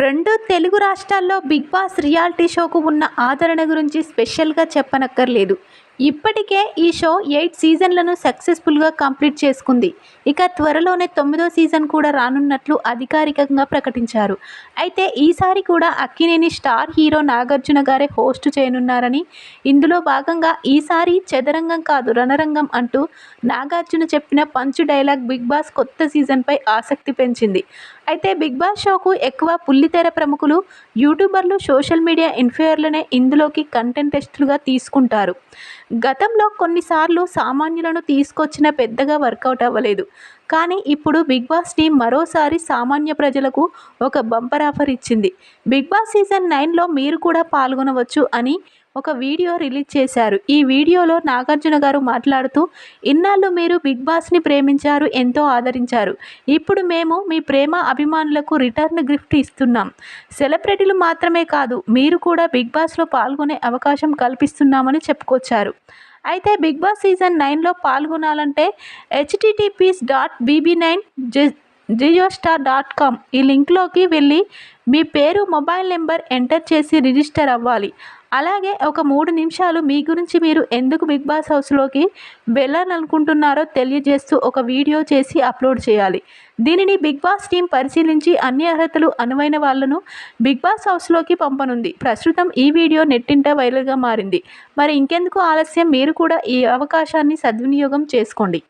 రెండు తెలుగు రాష్ట్రాల్లో big boss reality షోకు ఉన్న ఆదరణ గురించి స్పెషల్గా చెప్పనక్కర్లేదు. ఇప్పటికే ఈ షో ఎయిట్ సీజన్లను సక్సెస్ఫుల్గా కంప్లీట్ చేసుకుంది. ఇక త్వరలోనే తొమ్మిదో సీజన్ కూడా రానున్నట్లు అధికారికంగా ప్రకటించారు. అయితే ఈసారి కూడా అక్కినేని స్టార్ హీరో నాగార్జున గారే హోస్ట్ చేయనున్నారని ఇందులో భాగంగా ఈసారి చదరంగం కాదు రణరంగం అంటూ నాగార్జున చెప్పిన పంచు డైలాగ్ బిగ్ బాస్ కొత్త సీజన్పై ఆసక్తి పెంచింది. అయితే బిగ్ బాస్ షోకు ఎక్కువ పుల్లితెర ప్రముఖులు యూట్యూబర్లు సోషల్ మీడియా ఇన్ఫ్లుయర్లనే ఇందులోకి కంటెంటెస్టులుగా తీసుకుంటారు. గతంలో కొన్నిసార్లు సామాన్యులను తీసుకొచ్చిన పెద్దగా వర్కౌట్ అవ్వలేదు. కానీ ఇప్పుడు బిగ్ బాస్ టీం మరోసారి సామాన్య ప్రజలకు ఒక బంపర్ ఆఫర్ ఇచ్చింది. బిగ్ బాస్ సీజన్ నైన్లో మీరు కూడా పాల్గొనవచ్చు అని ఒక వీడియో రిలీజ్ చేశారు. ఈ వీడియోలో నాగార్జున గారు మాట్లాడుతూ ఇన్నాళ్ళు మీరు బిగ్ బాస్ని ప్రేమించారు ఎంతో ఆదరించారు. ఇప్పుడు మేము మీ ప్రేమ అభిమానులకు రిటర్న్ గిఫ్ట్ ఇస్తున్నాం. సెలబ్రిటీలు మాత్రమే కాదు మీరు కూడా బిగ్ బాస్లో పాల్గొనే అవకాశం కల్పిస్తున్నామని చెప్పుకొచ్చారు. అయితే బిగ్ బాస్ సీజన్ నైన్లో పాల్గొనాలంటే https dot BB nine Jio star dot com ఈ లింక్లోకి వెళ్ళి మీ పేరు మొబైల్ నెంబర్ ఎంటర్ చేసి రిజిస్టర్ అవ్వాలి. అలాగే ఒక మూడు నిమిషాలు మీ గురించి మీరు ఎందుకు బిగ్ బాస్ హౌస్లోకి వెళ్ళాలనుకుంటున్నారో తెలియజేస్తూ ఒక వీడియో చేసి అప్లోడ్ చేయాలి. దీనిని బిగ్ బాస్ టీం పరిశీలించి అన్ని అర్హతలు అనువైన వాళ్ళను బిగ్ బాస్ హౌస్లోకి పంపనుంది. ప్రస్తుతం ఈ వీడియో నెట్టింట వైరల్గా మారింది. మరి ఇంకెందుకు ఆలస్యం? మీరు కూడా ఈ అవకాశాన్ని సద్వినియోగం చేసుకోండి.